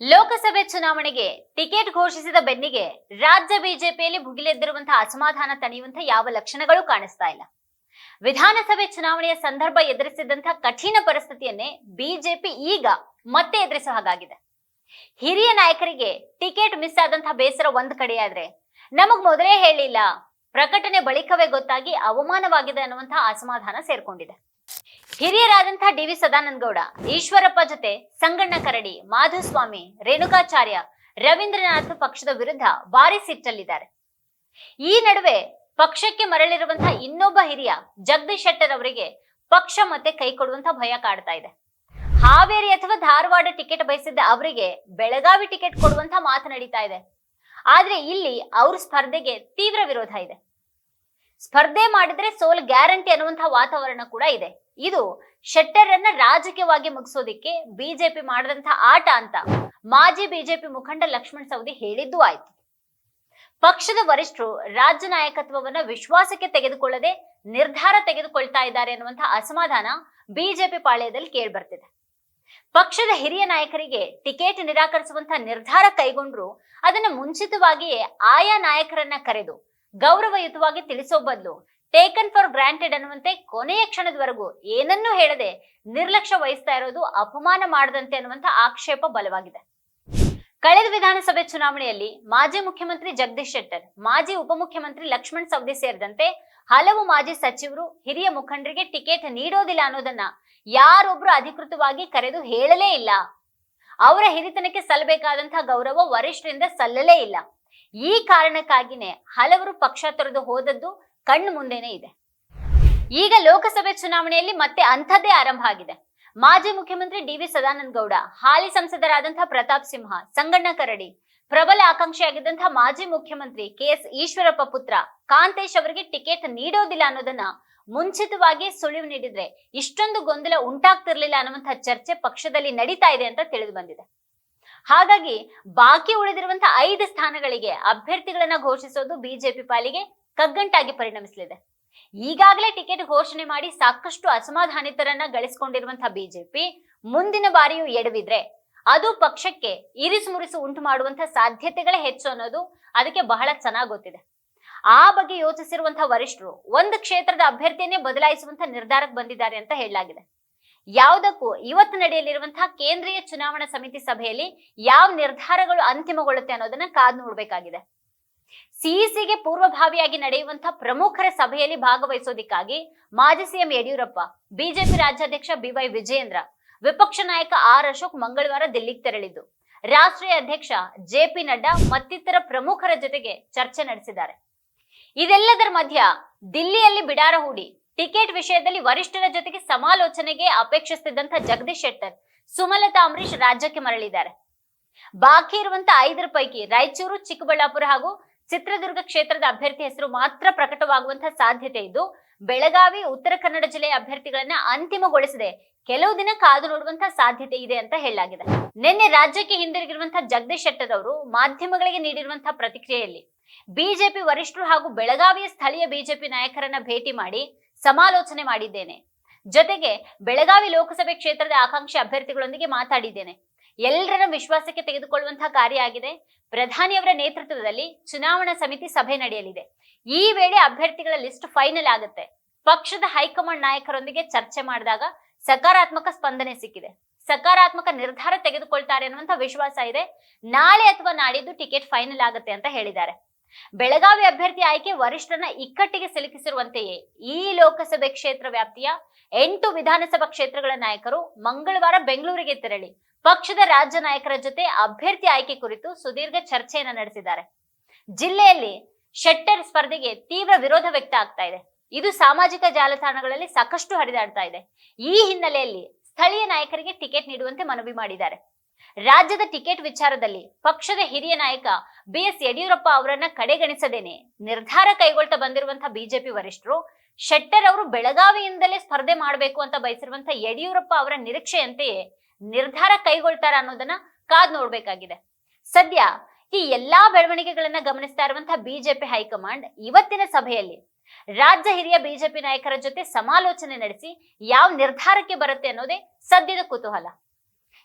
ಲೋಕಸಭೆ ಚುನಾವಣೆಗೆ ಟಿಕೆಟ್ ಘೋಷಿಸಿದ ಬೆನ್ನಿಗೆ ರಾಜ್ಯ ಬಿಜೆಪಿಯಲ್ಲಿ ಭುಗಿಲೆದ್ದಿರುವಂತಹ ಅಸಮಾಧಾನ ತಣಿಯುವಂತಹ ಯಾವ ಲಕ್ಷಣಗಳು ಕಾಣಿಸ್ತಾ ಇಲ್ಲ. ವಿಧಾನಸಭೆ ಚುನಾವಣೆಯ ಸಂದರ್ಭ ಎದುರಿಸಿದಂತಹ ಕಠಿಣ ಪರಿಸ್ಥಿತಿಯನ್ನೇ ಬಿಜೆಪಿ ಈಗ ಮತ್ತೆ ಎದುರಿಸೋ ಹಾಗಾಗಿದೆ. ಹಿರಿಯ ನಾಯಕರಿಗೆ ಟಿಕೆಟ್ ಮಿಸ್ ಆದಂತಹ ಬೇಸರ ಒಂದ್ ಕಡೆಯಾದ್ರೆ ನಮಗ್ ಮೊದಲೇ ಹೇಳಿಲ್ಲ, ಪ್ರಕಟಣೆ ಬಳಿಕವೇ ಗೊತ್ತಾಗಿ ಅವಮಾನವಾಗಿದೆ ಅನ್ನುವಂತಹ ಅಸಮಾಧಾನ ಸೇರ್ಕೊಂಡಿದೆ. ಹಿರಿಯರಾದಂತಹ ಡಿ ವಿ ಸದಾನಂದ ಗೌಡ ಈಶ್ವರಪ್ಪ ಜೊತೆ ಸಂಗಣ್ಣ ಕರಡಿ, ಮಾಧುಸ್ವಾಮಿ, ರೇಣುಕಾಚಾರ್ಯ, ರವೀಂದ್ರನಾಥ್ ಪಕ್ಷದ ವಿರುದ್ಧ ಭಾರಿ ಸಿಟ್ಟಲ್ಲಿದ್ದಾರೆ. ಈ ನಡುವೆ ಪಕ್ಷಕ್ಕೆ ಮರಳಿರುವಂತಹ ಇನ್ನೊಬ್ಬ ಹಿರಿಯ ಜಗದೀಶ್ ಶೆಟ್ಟರ್ ಅವರಿಗೆ ಪಕ್ಷ ಮತ್ತೆ ಕೈ ಕೊಡುವಂತ ಭಯ ಕಾಡ್ತಾ ಇದೆ. ಹಾವೇರಿ ಅಥವಾ ಧಾರವಾಡ ಟಿಕೆಟ್ ಬಯಸಿದ್ದ ಅವರಿಗೆ ಬೆಳಗಾವಿ ಟಿಕೆಟ್ ಕೊಡುವಂತ ಮಾತು ನಡೀತಾ ಇದೆ. ಆದ್ರೆ ಇಲ್ಲಿ ಅವ್ರ ಸ್ಪರ್ಧೆಗೆ ತೀವ್ರ ವಿರೋಧ ಇದೆ. ಸ್ಪರ್ಧೆ ಮಾಡಿದ್ರೆ ಸೋಲ್ ಗ್ಯಾರಂಟಿ ಅನ್ನುವಂತಹ ವಾತಾವರಣ ಕೂಡ ಇದೆ. ಇದು ಶೆಟ್ಟರನ್ನ ರಾಜಕೀಯವಾಗಿ ಮುಗಿಸೋದಿಕ್ಕೆ ಬಿಜೆಪಿ ಮಾಡಿದಂತಹ ಆಟ ಅಂತ ಮಾಜಿ ಬಿಜೆಪಿ ಮುಖಂಡ ಲಕ್ಷ್ಮಣ್ ಸವದಿ ಹೇಳಿದ್ದು ಆಯ್ತು. ಪಕ್ಷದ ವರಿಷ್ಠರು ರಾಜ್ಯ ನಾಯಕತ್ವವನ್ನ ವಿಶ್ವಾಸಕ್ಕೆ ತೆಗೆದುಕೊಳ್ಳದೆ ನಿರ್ಧಾರ ತೆಗೆದುಕೊಳ್ತಾ ಇದ್ದಾರೆ ಅನ್ನುವಂತಹ ಅಸಮಾಧಾನ ಬಿಜೆಪಿ ಪಾಳ್ಯದಲ್ಲಿ ಕೇಳ್ಬರ್ತಿದೆ. ಪಕ್ಷದ ಹಿರಿಯ ನಾಯಕರಿಗೆ ಟಿಕೆಟ್ ನಿರಾಕರಿಸುವಂತಹ ನಿರ್ಧಾರ ಕೈಗೊಂಡ್ರು ಅದನ್ನ ಮುಂಚಿತವಾಗಿಯೇ ಆಯಾ ನಾಯಕರನ್ನ ಕರೆದು ಗೌರವಯುತವಾಗಿ ತಿಳಿಸೋ ಬದಲು ಟೇಕನ್ ಫಾರ್ ಗ್ರಾಂಟೆಡ್ ಅನ್ನುವಂತೆ ಕೊನೆಯ ಕ್ಷಣದವರೆಗೂ ಏನನ್ನೂ ಹೇಳದೆ ನಿರ್ಲಕ್ಷ್ಯ ವಹಿಸ್ತಾ ಇರೋದು ಅಪಮಾನ ಮಾಡದಂತೆ ಅನ್ನುವಂಥ ಆಕ್ಷೇಪ ಬಲವಾಗಿದೆ. ಕಳೆದ ವಿಧಾನಸಭೆ ಚುನಾವಣೆಯಲ್ಲಿ ಮಾಜಿ ಮುಖ್ಯಮಂತ್ರಿ ಜಗದೀಶ್ ಶೆಟ್ಟರ್, ಮಾಜಿ ಉಪಮುಖ್ಯಮಂತ್ರಿ ಲಕ್ಷ್ಮಣ್ ಸವದಿ ಸೇರಿದಂತೆ ಹಲವು ಮಾಜಿ ಸಚಿವರು ಹಿರಿಯ ಮುಖಂಡರಿಗೆ ಟಿಕೆಟ್ ನೀಡೋದಿಲ್ಲ ಅನ್ನೋದನ್ನ ಯಾರೊಬ್ರು ಅಧಿಕೃತವಾಗಿ ಕರೆದು ಹೇಳಲೇ ಇಲ್ಲ. ಅವರ ಹಿರಿತನಕ್ಕೆ ಸಲ್ಲಬೇಕಾದಂತಹ ಗೌರವ ವರಿಷ್ಠರಿಂದ ಸಲ್ಲಲೇ ಇಲ್ಲ. ಈ ಕಾರಣಕ್ಕಾಗಿನೇ ಹಲವರು ಪಕ್ಷ ತೊರೆದು ಹೋದದ್ದು ಕಣ್ಣು ಮುಂದೆನೇ ಇದೆ. ಈಗ ಲೋಕಸಭೆ ಚುನಾವಣೆಯಲ್ಲಿ ಮತ್ತೆ ಅಂಥದ್ದೇ ಆರಂಭ ಆಗಿದೆ. ಮಾಜಿ ಮುಖ್ಯಮಂತ್ರಿ ಡಿ ವಿ ಸದಾನಂದ ಗೌಡ, ಹಾಲಿ ಸಂಸದರಾದಂತಹ ಪ್ರತಾಪ್ ಸಿಂಹ, ಸಂಗಣ್ಣ ಕರಡಿ, ಪ್ರಬಲ ಆಕಾಂಕ್ಷಿಯಾಗಿದ್ದಂತಹ ಮಾಜಿ ಮುಖ್ಯಮಂತ್ರಿ ಕೆ ಎಸ್ ಈಶ್ವರಪ್ಪ ಪುತ್ರ ಕಾಂತೇಶ್ ಅವರಿಗೆ ಟಿಕೆಟ್ ನೀಡೋದಿಲ್ಲ ಅನ್ನೋದನ್ನ ಮುಂಚಿತವಾಗಿ ಸುಳಿವು ನೀಡಿದ್ರೆ ಇಷ್ಟೊಂದು ಗೊಂದಲ ಉಂಟಾಗ್ತಿರ್ಲಿಲ್ಲ ಅನ್ನುವಂತಹ ಚರ್ಚೆ ಪಕ್ಷದಲ್ಲಿ ನಡೀತಾ ಇದೆ ಅಂತ ತಿಳಿದು ಬಂದಿದೆ. ಹಾಗಾಗಿ ಬಾಕಿ ಉಳಿದಿರುವಂತಹ ಐದು ಸ್ಥಾನಗಳಿಗೆ ಅಭ್ಯರ್ಥಿಗಳನ್ನ ಘೋಷಿಸೋದು ಬಿಜೆಪಿ ಪಾಲಿಗೆ ಕಗ್ಗಂಟಾಗಿ ಪರಿಣಮಿಸಲಿದೆ. ಈಗಾಗಲೇ ಟಿಕೆಟ್ ಘೋಷಣೆ ಮಾಡಿ ಸಾಕಷ್ಟು ಅಸಮಾಧಾನಿತರನ್ನ ಗಳಿಸಿಕೊಂಡಿರುವಂತಹ ಬಿಜೆಪಿ ಮುಂದಿನ ಬಾರಿಯೂ ಎಡವಿದ್ರೆ ಅದು ಪಕ್ಷಕ್ಕೆ ಇರಿಸು ಮುರಿಸು ಉಂಟು ಮಾಡುವಂತಹ ಸಾಧ್ಯತೆಗಳೇ ಹೆಚ್ಚು ಅನ್ನೋದು ಅದಕ್ಕೆ ಬಹಳ ಚೆನ್ನಾಗಿ ಗೊತ್ತಿದೆ. ಆ ಬಗ್ಗೆ ಯೋಚಿಸಿರುವಂತಹ ವರಿಷ್ಠರು ಒಂದು ಕ್ಷೇತ್ರದ ಅಭ್ಯರ್ಥಿಯನ್ನೇ ಬದಲಾಯಿಸುವಂತ ನಿರ್ಧಾರಕ್ಕೆ ಬಂದಿದ್ದಾರೆ ಅಂತ ಹೇಳಲಾಗಿದೆ. ಯಾವುದಕ್ಕೂ ಇವತ್ತು ನಡೆಯಲಿರುವಂತಹ ಕೇಂದ್ರೀಯ ಚುನಾವಣಾ ಸಮಿತಿ ಸಭೆಯಲ್ಲಿ ಯಾವ ನಿರ್ಧಾರಗಳು ಅಂತಿಮಗೊಳ್ಳುತ್ತೆ ಅನ್ನೋದನ್ನ ಕಾದು ನೋಡ್ಬೇಕಾಗಿದೆ. ಸಿಇಸಿಗೆ ಪೂರ್ವಭಾವಿಯಾಗಿ ನಡೆಯುವಂತಹ ಪ್ರಮುಖರ ಸಭೆಯಲ್ಲಿ ಭಾಗವಹಿಸೋದಿಕ್ಕಾಗಿ ಮಾಜಿ ಸಿಎಂ ಯಡಿಯೂರಪ್ಪ, ಬಿಜೆಪಿ ರಾಜ್ಯಾಧ್ಯಕ್ಷ ಬಿವೈ ವಿಜಯೇಂದ್ರ, ವಿಪಕ್ಷ ನಾಯಕ ಆರ್ ಅಶೋಕ್ ಮಂಗಳವಾರ ದಿಲ್ಲಿಗೆ ತೆರಳಿದ್ದು. ರಾಷ್ಟ್ರೀಯ ಅಧ್ಯಕ್ಷ ಜೆ ಪಿ ನಡ್ಡಾ ಮತ್ತಿತರ ಪ್ರಮುಖರ ಜೊತೆಗೆ ಚರ್ಚೆ ನಡೆಸಿದ್ದಾರೆ. ಇದೆಲ್ಲದರ ಮಧ್ಯ ದಿಲ್ಲಿಯಲ್ಲಿ ಬಿಡಾರ ಹೂಡಿ ಟಿಕೆಟ್ ವಿಷಯದಲ್ಲಿ ವರಿಷ್ಠರ ಜೊತೆಗೆ ಸಮಾಲೋಚನೆಗೆ ಅಪೇಕ್ಷಿಸುತ್ತಿದ್ದಂತ ಜಗದೀಶ್ ಶೆಟ್ಟರ್, ಸುಮಲತಾ ಅಂಬರೀಶ್ ರಾಜ್ಯಕ್ಕೆ ಮರಳಿದ್ದಾರೆ. ಬಾಕಿ ಇರುವಂತ ಐದರ ಪೈಕಿ ರಾಯಚೂರು, ಚಿಕ್ಕಬಳ್ಳಾಪುರ ಹಾಗೂ ಚಿತ್ರದುರ್ಗ ಕ್ಷೇತ್ರದ ಅಭ್ಯರ್ಥಿ ಹೆಸರು ಮಾತ್ರ ಪ್ರಕಟವಾಗುವಂತಹ ಸಾಧ್ಯತೆ ಇದ್ದು, ಬೆಳಗಾವಿ, ಉತ್ತರ ಕನ್ನಡ ಜಿಲ್ಲೆಯ ಅಭ್ಯರ್ಥಿಗಳನ್ನ ಅಂತಿಮಗೊಳಿಸದೆ ಕೆಲವು ದಿನ ಕಾದು ನೋಡುವಂತಹ ಸಾಧ್ಯತೆ ಇದೆ ಅಂತ ಹೇಳಲಾಗಿದೆ. ನಿನ್ನೆ ರಾಜ್ಯಕ್ಕೆ ಹಿಂದಿರುಗಿರುವಂತಹ ಜಗದೀಶ್ ಶೆಟ್ಟರ್ ಅವರು ಮಾಧ್ಯಮಗಳಿಗೆ ನೀಡಿರುವಂತಹ ಪ್ರತಿಕ್ರಿಯೆಯಲ್ಲಿ ಬಿಜೆಪಿ ವರಿಷ್ಠರು ಹಾಗೂ ಬೆಳಗಾವಿಯ ಸ್ಥಳೀಯ ಬಿಜೆಪಿ ನಾಯಕರನ್ನ ಭೇಟಿ ಮಾಡಿ ಸಮಾಲೋಚನೆ ಮಾಡಿದ್ದೇನೆ. ಜೊತೆಗೆ ಬೆಳಗಾವಿ ಲೋಕಸಭೆ ಕ್ಷೇತ್ರದ ಆಕಾಂಕ್ಷಿ ಅಭ್ಯರ್ಥಿಗಳೊಂದಿಗೆ ಮಾತಾಡಿದ್ದೇನೆ. ಎಲ್ಲರನ್ನ ವಿಶ್ವಾಸಕ್ಕೆ ತೆಗೆದುಕೊಳ್ಳುವಂತಹ ಕಾರ್ಯ ಆಗಿದೆ. ಪ್ರಧಾನಿಯವರ ನೇತೃತ್ವದಲ್ಲಿ ಚುನಾವಣಾ ಸಮಿತಿ ಸಭೆ ನಡೆಯಲಿದೆ. ಈ ವೇಳೆ ಅಭ್ಯರ್ಥಿಗಳ ಲಿಸ್ಟ್ ಫೈನಲ್ ಆಗುತ್ತೆ. ಪಕ್ಷದ ಹೈಕಮಾಂಡ್ ನಾಯಕರೊಂದಿಗೆ ಚರ್ಚೆ ಮಾಡಿದಾಗ ಸಕಾರಾತ್ಮಕ ಸ್ಪಂದನೆ ಸಿಕ್ಕಿದೆ. ಸಕಾರಾತ್ಮಕ ನಿರ್ಧಾರ ತೆಗೆದುಕೊಳ್ತಾರೆ ಅನ್ನುವಂತ ವಿಶ್ವಾಸ ಇದೆ. ನಾಳೆ ಅಥವಾ ನಾಡಿದ್ದು ಟಿಕೆಟ್ ಫೈನಲ್ ಆಗುತ್ತೆ ಅಂತ ಹೇಳಿದ್ದಾರೆ. ಬೆಳಗಾವಿ ಅಭ್ಯರ್ಥಿ ಆಯ್ಕೆ ವರಿಷ್ಠರನ್ನ ಇಕ್ಕಟ್ಟಿಗೆ ಸಿಲುಕಿಸಿರುವಂತೆಯೇ ಈ ಲೋಕಸಭೆ ಕ್ಷೇತ್ರ ವ್ಯಾಪ್ತಿಯ ಎಂಟು ವಿಧಾನಸಭಾ ಕ್ಷೇತ್ರಗಳ ನಾಯಕರು ಮಂಗಳವಾರ ಬೆಂಗಳೂರಿಗೆ ತೆರಳಿ ಪಕ್ಷದ ರಾಜ್ಯ ನಾಯಕರ ಜೊತೆ ಅಭ್ಯರ್ಥಿ ಆಯ್ಕೆ ಕುರಿತು ಸುದೀರ್ಘ ಚರ್ಚೆಯನ್ನ ನಡೆಸಿದ್ದಾರೆ. ಜಿಲ್ಲೆಯಲ್ಲಿ ಶೆಟ್ಟರ್ ಸ್ಪರ್ಧೆಗೆ ತೀವ್ರ ವಿರೋಧ ವ್ಯಕ್ತ ಆಗ್ತಾ ಇದೆ. ಇದು ಸಾಮಾಜಿಕ ಜಾಲತಾಣಗಳಲ್ಲಿ ಸಾಕಷ್ಟು ಹರಿದಾಡ್ತಾ ಇದೆ. ಈ ಹಿನ್ನೆಲೆಯಲ್ಲಿ ಸ್ಥಳೀಯ ನಾಯಕರಿಗೆ ಟಿಕೆಟ್ ನೀಡುವಂತೆ ಮನವಿ ಮಾಡಿದ್ದಾರೆ. ರಾಜ್ಯದ ಟಿಕೆಟ್ ವಿಚಾರದಲ್ಲಿ ಪಕ್ಷದ ಹಿರಿಯ ನಾಯಕ ಬಿ ಎಸ್ ಯಡಿಯೂರಪ್ಪ ಅವರನ್ನ ಕಡೆಗಣಿಸದೇನೆ. ನಿರ್ಧಾರ ಕೈಗೊಳ್ತಾ ಬಂದಿರುವಂತಹ ಬಿಜೆಪಿ ವರಿಷ್ಠರು, ಶೆಟ್ಟರ್ ಅವರು ಬೆಳಗಾವಿಯಿಂದಲೇ ಸ್ಪರ್ಧೆ ಮಾಡಬೇಕು ಅಂತ ಬಯಸಿರುವಂತಹ ಯಡಿಯೂರಪ್ಪ ಅವರ ನಿರೀಕ್ಷೆಯಂತೆಯೇ ನಿರ್ಧಾರ ಕೈಗೊಳ್ತಾರ ಅನ್ನೋದನ್ನ ಕಾದ್ ನೋಡ್ಬೇಕಾಗಿದೆ. ಸದ್ಯ ಈ ಎಲ್ಲಾ ಬೆಳವಣಿಗೆಗಳನ್ನ ಗಮನಿಸ್ತಾ ಇರುವಂತಹ ಬಿಜೆಪಿ ಹೈಕಮಾಂಡ್ ಇವತ್ತಿನ ಸಭೆಯಲ್ಲಿ ರಾಜ್ಯ ಹಿರಿಯ ಬಿಜೆಪಿ ನಾಯಕರ ಜೊತೆ ಸಮಾಲೋಚನೆ ನಡೆಸಿ ಯಾವ ನಿರ್ಧಾರಕ್ಕೆ ಬರುತ್ತೆ ಅನ್ನೋದೇ ಸದ್ಯದ ಕುತೂಹಲ.